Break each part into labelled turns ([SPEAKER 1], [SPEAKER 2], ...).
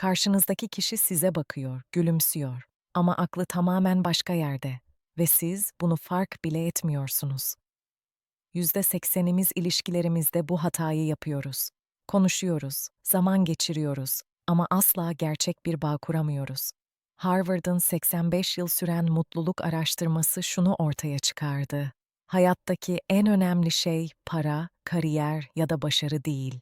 [SPEAKER 1] Karşınızdaki kişi size bakıyor, gülümsüyor ama aklı tamamen başka yerde ve siz bunu fark bile etmiyorsunuz. Yüzde seksenimiz ilişkilerimizde bu hatayı yapıyoruz. Konuşuyoruz, zaman geçiriyoruz ama asla gerçek bir bağ kuramıyoruz. Harvard'ın 85 yıl süren mutluluk araştırması şunu ortaya çıkardı. Hayattaki en önemli şey para, kariyer ya da başarı değil.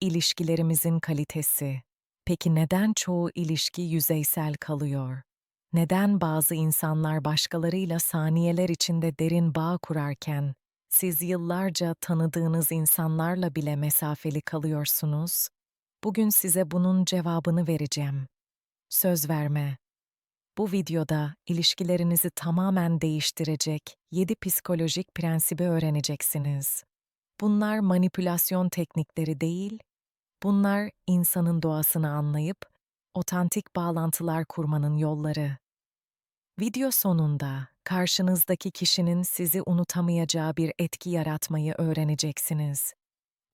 [SPEAKER 1] İlişkilerimizin kalitesi. Peki neden çoğu ilişki yüzeysel kalıyor? Neden bazı insanlar başkalarıyla saniyeler içinde derin bağ kurarken siz yıllarca tanıdığınız insanlarla bile mesafeli kalıyorsunuz? Bugün size bunun cevabını vereceğim. Söz verme. Bu videoda ilişkilerinizi tamamen değiştirecek 7 psikolojik prensibi öğreneceksiniz. Bunlar manipülasyon teknikleri değil, bunlar insanın doğasını anlayıp otantik bağlantılar kurmanın yolları. Video sonunda karşınızdaki kişinin sizi unutamayacağı bir etki yaratmayı öğreneceksiniz.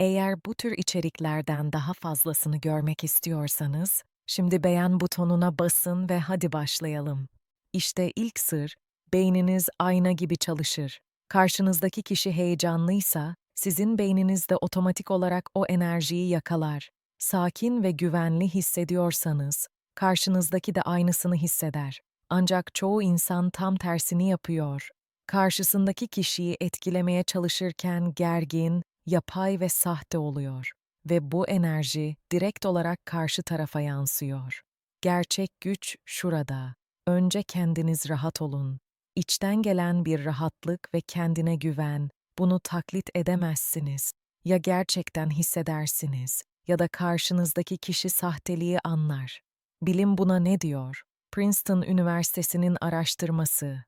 [SPEAKER 1] Eğer bu tür içeriklerden daha fazlasını görmek istiyorsanız, şimdi beğen butonuna basın ve hadi başlayalım. İşte ilk sır, beyniniz ayna gibi çalışır. Karşınızdaki kişi heyecanlıysa, sizin beyniniz de otomatik olarak o enerjiyi yakalar. Sakin ve güvenli hissediyorsanız, karşınızdaki de aynısını hisseder. Ancak çoğu insan tam tersini yapıyor. Karşısındaki kişiyi etkilemeye çalışırken gergin, yapay ve sahte oluyor ve bu enerji direkt olarak karşı tarafa yansıyor. Gerçek güç şurada. Önce kendiniz rahat olun. İçten gelen bir rahatlık ve kendine güven. Bunu taklit edemezsiniz. Ya gerçekten hissedersiniz ya da karşınızdaki kişi sahteliği anlar. Bilim buna ne diyor? Princeton Üniversitesi'nin araştırması.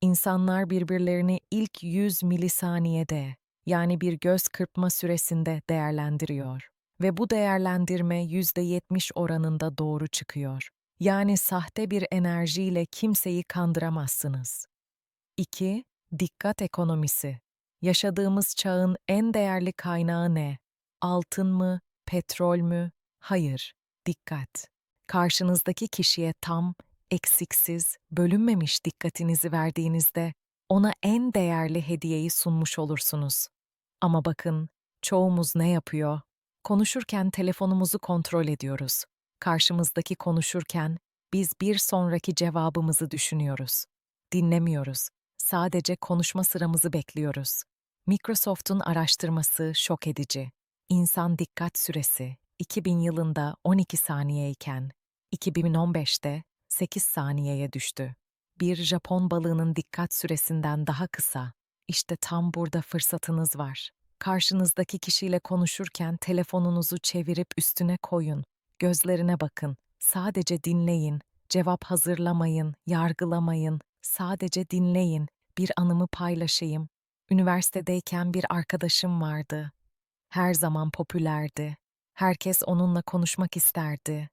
[SPEAKER 1] İnsanlar birbirlerini ilk 100 milisaniyede yani bir göz kırpma süresinde değerlendiriyor ve bu değerlendirme %70 oranında doğru çıkıyor. Yani sahte bir enerjiyle kimseyi kandıramazsınız. 2. Dikkat ekonomisi. Yaşadığımız çağın en değerli kaynağı ne? Altın mı, petrol mü? Hayır, dikkat. Karşınızdaki kişiye tam, eksiksiz, bölünmemiş dikkatinizi verdiğinizde ona en değerli hediyeyi sunmuş olursunuz. Ama bakın, çoğumuz ne yapıyor? Konuşurken telefonumuzu kontrol ediyoruz. Karşımızdaki konuşurken biz bir sonraki cevabımızı düşünüyoruz. Dinlemiyoruz. Sadece konuşma sıramızı bekliyoruz. Microsoft'un araştırması şok edici. İnsan dikkat süresi 2000 yılında 12 saniyeyken 2015'te 8 saniyeye düştü. Bir Japon balığının dikkat süresinden daha kısa. İşte tam burada fırsatınız var. Karşınızdaki kişiyle konuşurken telefonunuzu çevirip üstüne koyun. Gözlerine bakın. Sadece dinleyin. Cevap hazırlamayın, yargılamayın. Sadece dinleyin. Bir anımı paylaşayım. Üniversitedeyken bir arkadaşım vardı. Her zaman popülerdi. Herkes onunla konuşmak isterdi.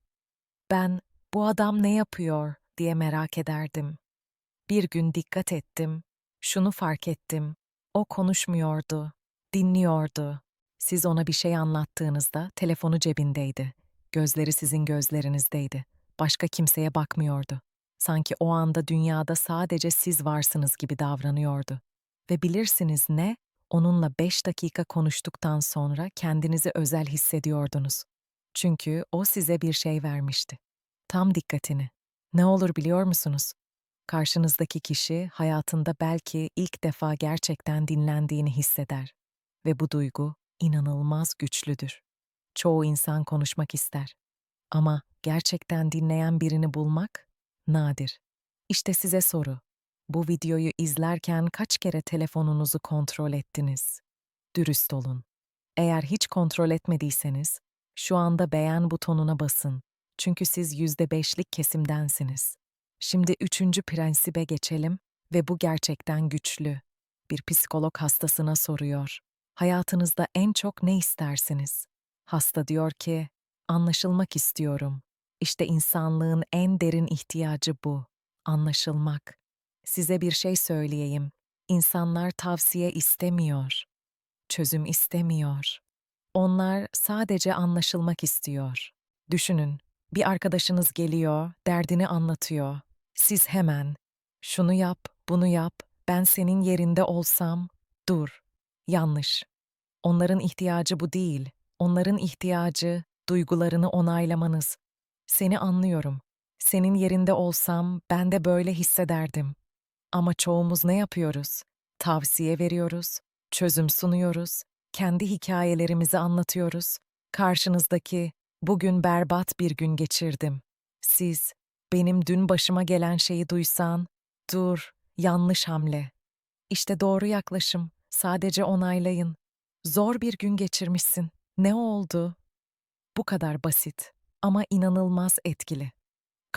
[SPEAKER 1] Ben bu adam ne yapıyor diye merak ederdim. Bir gün dikkat ettim. Şunu fark ettim. O konuşmuyordu, dinliyordu. Siz ona bir şey anlattığınızda telefonu cebindeydi. Gözleri sizin gözlerinizdeydi. Başka kimseye bakmıyordu. Sanki o anda dünyada sadece siz varsınız gibi davranıyordu. Ve bilirsiniz ne? Onunla beş dakika konuştuktan sonra kendinizi özel hissediyordunuz. Çünkü o size bir şey vermişti. Tam dikkatini. Ne olur biliyor musunuz? Karşınızdaki kişi hayatında belki ilk defa gerçekten dinlendiğini hisseder ve bu duygu inanılmaz güçlüdür. Çoğu insan konuşmak ister ama gerçekten dinleyen birini bulmak nadir. İşte size soru. Bu videoyu izlerken kaç kere telefonunuzu kontrol ettiniz? Dürüst olun. Eğer hiç kontrol etmediyseniz, şu anda beğen butonuna basın. Çünkü siz yüzde beşlik kesimdensiniz. Şimdi üçüncü prensibe geçelim ve bu gerçekten güçlü. Bir psikolog hastasına soruyor. Hayatınızda en çok ne istersiniz? Hasta diyor ki, anlaşılmak istiyorum. İşte insanlığın en derin ihtiyacı bu. Anlaşılmak. Size bir şey söyleyeyim. İnsanlar tavsiye istemiyor. Çözüm istemiyor. Onlar sadece anlaşılmak istiyor. Düşünün, Bir arkadaşınız geliyor, derdini anlatıyor. Siz hemen şunu yap, bunu yap, ben senin yerinde olsam, dur. Yanlış. Onların ihtiyacı bu değil. Onların ihtiyacı duygularını onaylamanız. Seni anlıyorum. Senin yerinde olsam ben de böyle hissederdim. Ama çoğumuz ne yapıyoruz? Tavsiye veriyoruz, çözüm sunuyoruz, kendi hikayelerimizi anlatıyoruz. Karşınızdaki bugün berbat bir gün geçirdim. Siz benim dün başıma gelen şeyi duysan, dur, yanlış hamle. İşte doğru yaklaşım. Sadece onaylayın. Zor bir gün geçirmişsin. Ne oldu? Bu kadar basit ama inanılmaz etkili.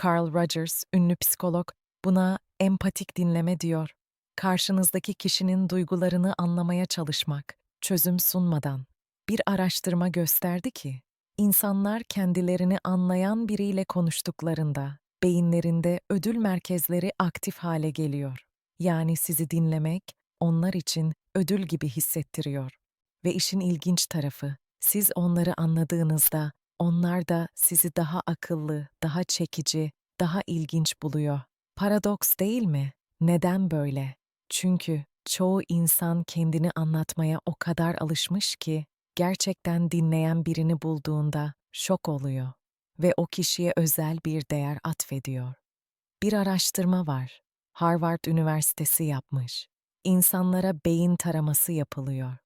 [SPEAKER 1] Carl Rogers, ünlü psikolog, buna empatik dinleme diyor. Karşınızdaki kişinin duygularını anlamaya çalışmak, çözüm sunmadan. Bir araştırma gösterdi ki, insanlar kendilerini anlayan biriyle konuştuklarında beyinlerinde ödül merkezleri aktif hale geliyor. Yani sizi dinlemek onlar için ödül gibi hissettiriyor. Ve işin ilginç tarafı, siz onları anladığınızda onlar da sizi daha akıllı, daha çekici, daha ilginç buluyor. Paradoks değil mi? Neden böyle? Çünkü çoğu insan kendini anlatmaya o kadar alışmış ki gerçekten dinleyen birini bulduğunda şok oluyor ve o kişiye özel bir değer atfediyor. Bir araştırma var. Harvard Üniversitesi yapmış. İnsanlara beyin taraması yapılıyor.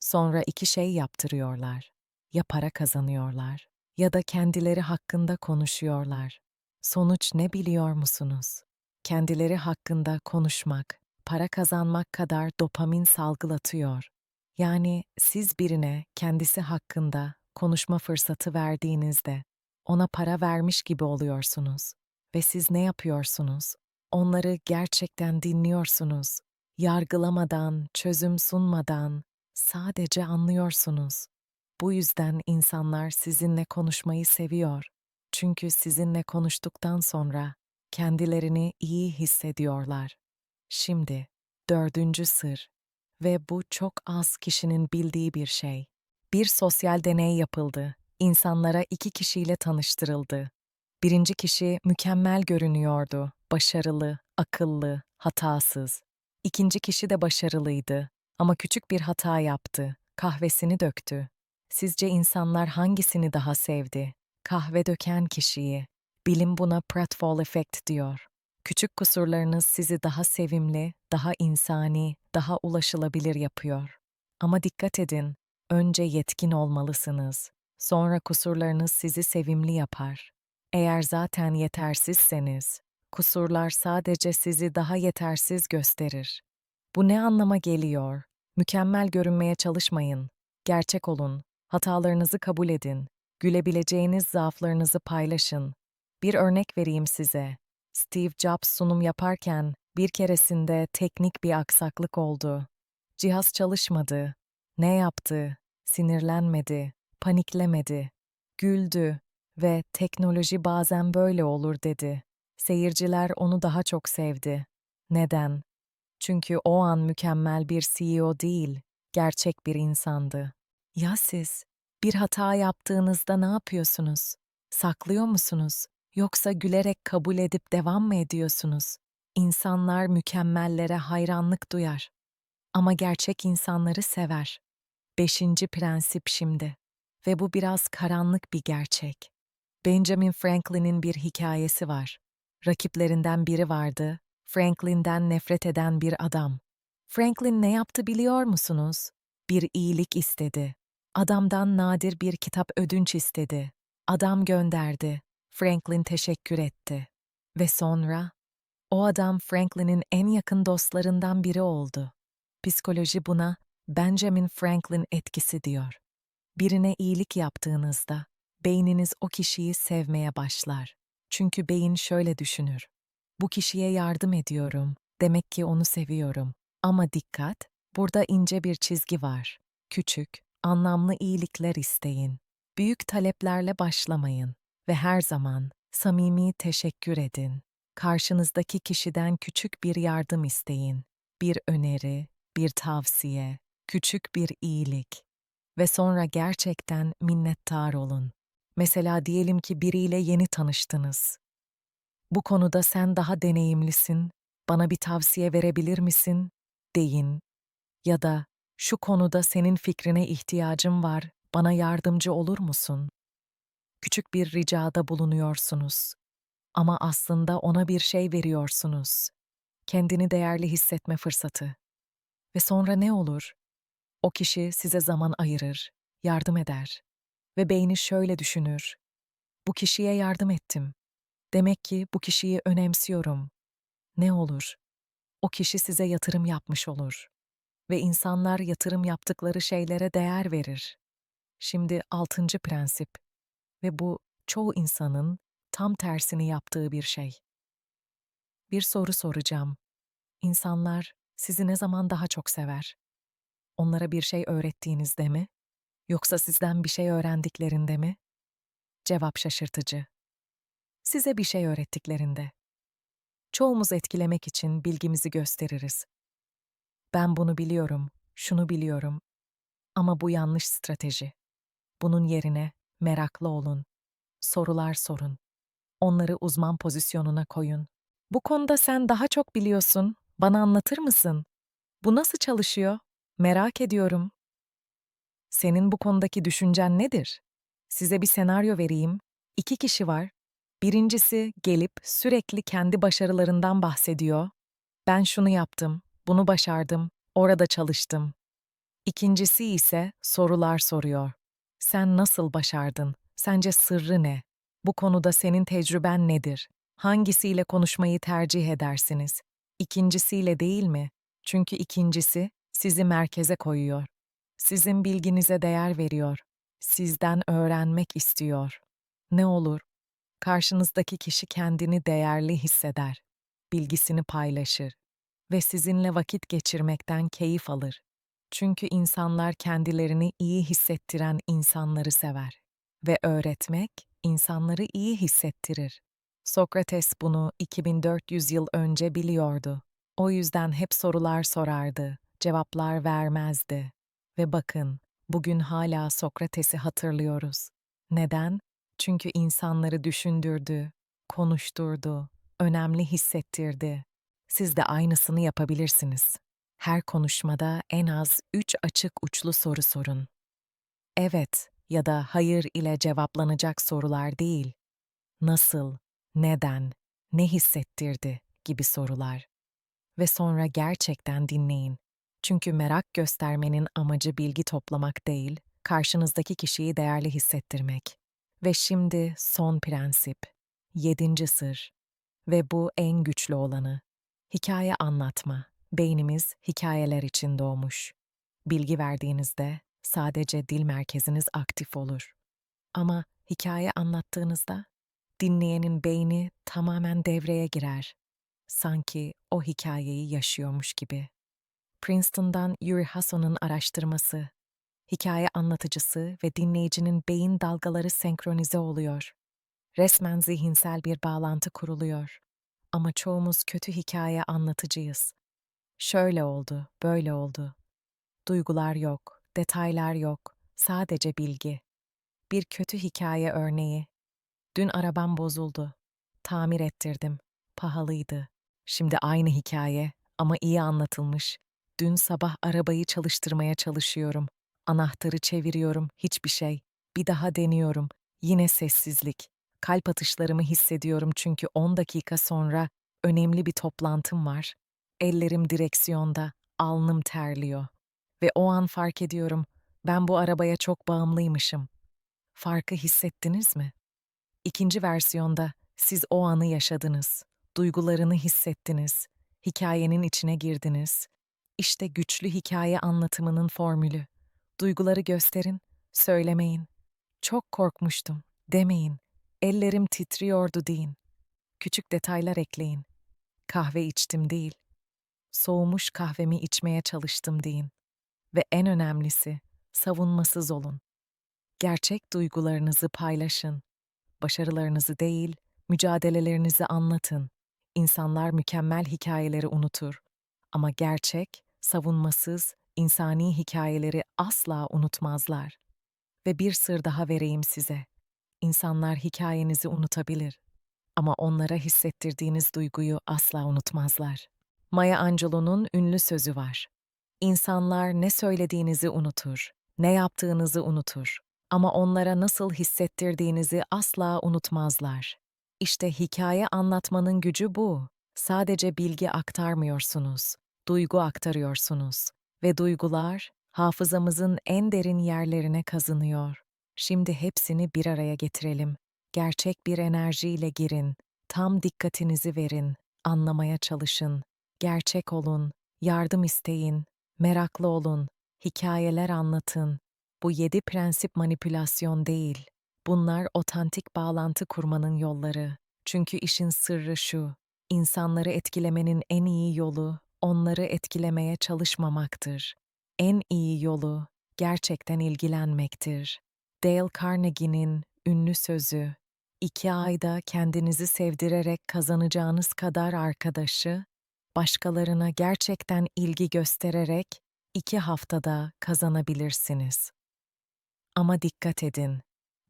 [SPEAKER 1] Sonra iki şey yaptırıyorlar. Ya para kazanıyorlar ya da kendileri hakkında konuşuyorlar. Sonuç ne biliyor musunuz? Kendileri hakkında konuşmak, para kazanmak kadar dopamin salgılatıyor. Yani siz birine kendisi hakkında konuşma fırsatı verdiğinizde ona para vermiş gibi oluyorsunuz ve siz ne yapıyorsunuz? Onları gerçekten dinliyorsunuz. Yargılamadan, çözüm sunmadan sadece anlıyorsunuz. Bu yüzden insanlar sizinle konuşmayı seviyor. Çünkü sizinle konuştuktan sonra kendilerini iyi hissediyorlar. Şimdi dördüncü sır ve bu çok az kişinin bildiği bir şey. Bir sosyal deney yapıldı. İnsanlara iki kişiyle tanıştırıldı. Birinci kişi mükemmel görünüyordu, başarılı, akıllı, hatasız. İkinci kişi de başarılıydı ama küçük bir hata yaptı, kahvesini döktü. Sizce insanlar hangisini daha sevdi? Kahve döken kişiyi. Bilim buna Pratfall Effect diyor. Küçük kusurlarınız sizi daha sevimli, daha insani, daha ulaşılabilir yapıyor. Ama dikkat edin, önce yetkin olmalısınız. Sonra kusurlarınız sizi sevimli yapar. Eğer zaten yetersizseniz, kusurlar sadece sizi daha yetersiz gösterir. Bu ne anlama geliyor? Mükemmel görünmeye çalışmayın. Gerçek olun. Hatalarınızı kabul edin. Gülebileceğiniz zaaflarınızı paylaşın. Bir örnek vereyim size. Steve Jobs sunum yaparken bir keresinde teknik bir aksaklık oldu. Cihaz çalışmadı. Ne yaptı? Sinirlenmedi, paniklemedi. Güldü ve teknoloji bazen böyle olur dedi. Seyirciler onu daha çok sevdi. Neden? Çünkü o an mükemmel bir CEO değil, gerçek bir insandı. Ya siz? Bir hata yaptığınızda ne yapıyorsunuz? Saklıyor musunuz? Yoksa gülerek kabul edip devam mı ediyorsunuz? İnsanlar mükemmellere hayranlık duyar. Ama gerçek insanları sever. Beşinci prensip şimdi. Ve bu biraz karanlık bir gerçek. Benjamin Franklin'in bir hikayesi var. Rakiplerinden biri vardı, Franklin'den nefret eden bir adam. Franklin ne yaptı biliyor musunuz? Bir iyilik istedi. Adamdan nadir bir kitap ödünç istedi. Adam gönderdi. Franklin teşekkür etti. Ve sonra o adam Franklin'in en yakın dostlarından biri oldu. Psikoloji buna Benjamin Franklin etkisi diyor. Birine iyilik yaptığınızda beyniniz o kişiyi sevmeye başlar. Çünkü beyin şöyle düşünür. Bu kişiye yardım ediyorum. Demek ki onu seviyorum. Ama dikkat, burada ince bir çizgi var. Küçük, anlamlı iyilikler isteyin. Büyük taleplerle başlamayın ve her zaman samimi teşekkür edin. Karşınızdaki kişiden küçük bir yardım isteyin. Bir öneri, bir tavsiye, küçük bir iyilik ve sonra gerçekten minnettar olun. Mesela diyelim ki biriyle yeni tanıştınız. Bu konuda sen daha deneyimlisin, bana bir tavsiye verebilir misin? deyin. Ya da şu konuda senin fikrine ihtiyacım var, bana yardımcı olur musun? Küçük bir ricada bulunuyorsunuz. Ama aslında ona bir şey veriyorsunuz. Kendini değerli hissetme fırsatı. Ve sonra ne olur? O kişi size zaman ayırır, yardım eder ve beyni şöyle düşünür. Bu kişiye yardım ettim. Demek ki bu kişiyi önemsiyorum. Ne olur? O kişi size yatırım yapmış olur. Ve insanlar yatırım yaptıkları şeylere değer verir. Şimdi altıncı prensip. Ve bu çoğu insanın tam tersini yaptığı bir şey. Bir soru soracağım. İnsanlar sizi ne zaman daha çok sever? Onlara bir şey öğrettiğinizde mi? Yoksa sizden bir şey öğrendiklerinde mi? Cevap şaşırtıcı. Size bir şey öğrettiklerinde. Çoğumuz etkilemek için bilgimizi gösteririz. Ben bunu biliyorum, şunu biliyorum. Ama bu yanlış strateji. Bunun yerine meraklı olun. Sorular sorun. Onları uzman pozisyonuna koyun. Bu konuda sen daha çok biliyorsun. Bana anlatır mısın? Bu nasıl çalışıyor? Merak ediyorum. Senin bu konudaki düşüncen nedir? Size bir senaryo vereyim. İki kişi var. Birincisi gelip sürekli kendi başarılarından bahsediyor. Ben şunu yaptım, bunu başardım, orada çalıştım. İkincisi ise sorular soruyor. Sen nasıl başardın? Sence sırrı ne? Bu konuda senin tecrüben nedir? Hangisiyle konuşmayı tercih edersiniz? İkincisiyle değil mi? Çünkü ikincisi sizi merkeze koyuyor. Sizin bilginize değer veriyor. Sizden öğrenmek istiyor. Ne olur? Karşınızdaki kişi kendini değerli hisseder. Bilgisini paylaşır ve sizinle vakit geçirmekten keyif alır. Çünkü insanlar kendilerini iyi hissettiren insanları sever ve öğretmek insanları iyi hissettirir. Sokrates bunu 2400 yıl önce biliyordu. O yüzden hep sorular sorardı, cevaplar vermezdi. Ve bakın, bugün hala Sokrates'i hatırlıyoruz. Neden? Çünkü insanları düşündürdü, konuşturdu, önemli hissettirdi. Siz de aynısını yapabilirsiniz. Her konuşmada en az üç açık uçlu soru sorun. Evet ya da hayır ile cevaplanacak sorular değil. Nasıl, neden, ne hissettirdi gibi sorular. Ve sonra gerçekten dinleyin. Çünkü merak göstermenin amacı bilgi toplamak değil, karşınızdaki kişiyi değerli hissettirmek. Ve şimdi son prensip. Yedinci sır. Ve bu en güçlü olanı. Hikaye anlatma. Beynimiz hikayeler için doğmuş. Bilgi verdiğinizde sadece dil merkeziniz aktif olur. Ama hikaye anlattığınızda dinleyenin beyni tamamen devreye girer. Sanki o hikayeyi yaşıyormuş gibi. Princeton'dan Yuri Hasson'un araştırması. Hikaye anlatıcısı ve dinleyicinin beyin dalgaları senkronize oluyor. Resmen zihinsel bir bağlantı kuruluyor. Ama çoğumuz kötü hikaye anlatıcıyız. Şöyle oldu, böyle oldu. Duygular yok, detaylar yok, sadece bilgi. Bir kötü hikaye örneği. Dün arabam bozuldu. Tamir ettirdim. Pahalıydı. Şimdi aynı hikaye ama iyi anlatılmış. Dün sabah arabayı çalıştırmaya çalışıyorum. Anahtarı çeviriyorum, hiçbir şey. Bir daha deniyorum. Yine sessizlik. Kalp atışlarımı hissediyorum çünkü 10 dakika sonra önemli bir toplantım var. Ellerim direksiyonda, alnım terliyor. Ve o an fark ediyorum, ben bu arabaya çok bağımlıymışım. Farkı hissettiniz mi? İkinci versiyonda siz o anı yaşadınız, duygularını hissettiniz, hikayenin içine girdiniz. İşte güçlü hikaye anlatımının formülü. Duyguları gösterin, söylemeyin. Çok korkmuştum, demeyin. Ellerim titriyordu deyin. Küçük detaylar ekleyin. Kahve içtim değil. Soğumuş kahvemi içmeye çalıştım deyin. Ve en önemlisi, savunmasız olun. Gerçek duygularınızı paylaşın. Başarılarınızı değil, mücadelelerinizi anlatın. İnsanlar mükemmel hikayeleri unutur. Ama gerçek, savunmasız, insani hikayeleri asla unutmazlar. Ve bir sır daha vereyim size. İnsanlar hikayenizi unutabilir. Ama onlara hissettirdiğiniz duyguyu asla unutmazlar. Maya Angelou'nun ünlü sözü var. İnsanlar ne söylediğinizi unutur, ne yaptığınızı unutur. Ama onlara nasıl hissettirdiğinizi asla unutmazlar. İşte hikaye anlatmanın gücü bu. Sadece bilgi aktarmıyorsunuz, duygu aktarıyorsunuz. Ve duygular hafızamızın en derin yerlerine kazınıyor. Şimdi hepsini bir araya getirelim. Gerçek bir enerjiyle girin. Tam dikkatinizi verin. Anlamaya çalışın. Gerçek olun. Yardım isteyin. Meraklı olun. Hikayeler anlatın. Bu yedi prensip manipülasyon değil. Bunlar otantik bağlantı kurmanın yolları. Çünkü işin sırrı şu. İnsanları etkilemenin en iyi yolu onları etkilemeye çalışmamaktır. En iyi yolu gerçekten ilgilenmektir. Dale Carnegie'nin ünlü sözü, iki ayda kendinizi sevdirerek kazanacağınız kadar arkadaşı, başkalarına gerçekten ilgi göstererek iki haftada kazanabilirsiniz. Ama dikkat edin,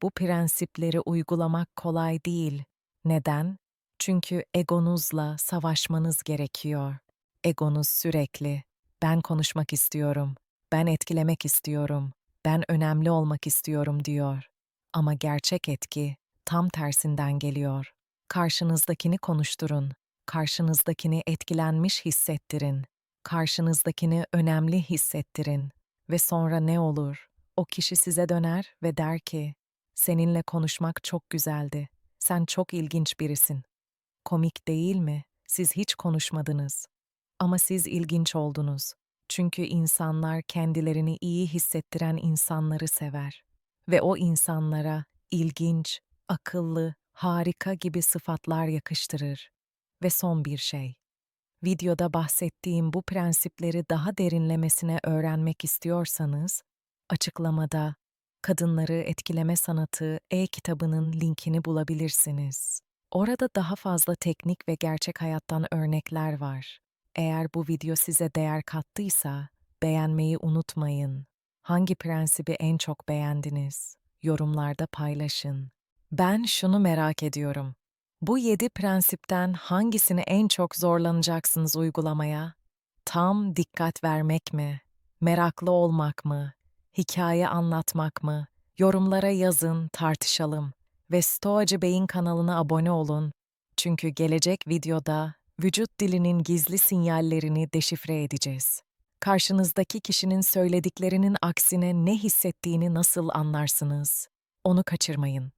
[SPEAKER 1] bu prensipleri uygulamak kolay değil. Neden? Çünkü egonuzla savaşmanız gerekiyor. Egonuz sürekli, ben konuşmak istiyorum, ben etkilemek istiyorum, ben önemli olmak istiyorum diyor. Ama gerçek etki tam tersinden geliyor. Karşınızdakini konuşturun, karşınızdakini etkilenmiş hissettirin, karşınızdakini önemli hissettirin ve sonra ne olur? O kişi size döner ve der ki, seninle konuşmak çok güzeldi. Sen çok ilginç birisin. Komik değil mi? Siz hiç konuşmadınız. Ama siz ilginç oldunuz. Çünkü insanlar kendilerini iyi hissettiren insanları sever ve o insanlara ilginç, akıllı, harika gibi sıfatlar yakıştırır. Ve son bir şey. Videoda bahsettiğim bu prensipleri daha derinlemesine öğrenmek istiyorsanız, açıklamada Kadınları Etkileme Sanatı e-kitabının linkini bulabilirsiniz. Orada daha fazla teknik ve gerçek hayattan örnekler var. Eğer bu video size değer kattıysa beğenmeyi unutmayın. Hangi prensibi en çok beğendiniz? Yorumlarda paylaşın. Ben şunu merak ediyorum. Bu yedi prensipten hangisini en çok zorlanacaksınız uygulamaya? Tam dikkat vermek mi? Meraklı olmak mı? Hikaye anlatmak mı? Yorumlara yazın, tartışalım. Ve Stoacı Bey'in kanalına abone olun. Çünkü gelecek videoda vücut dilinin gizli sinyallerini deşifre edeceğiz. Karşınızdaki kişinin söylediklerinin aksine ne hissettiğini nasıl anlarsınız? Onu kaçırmayın.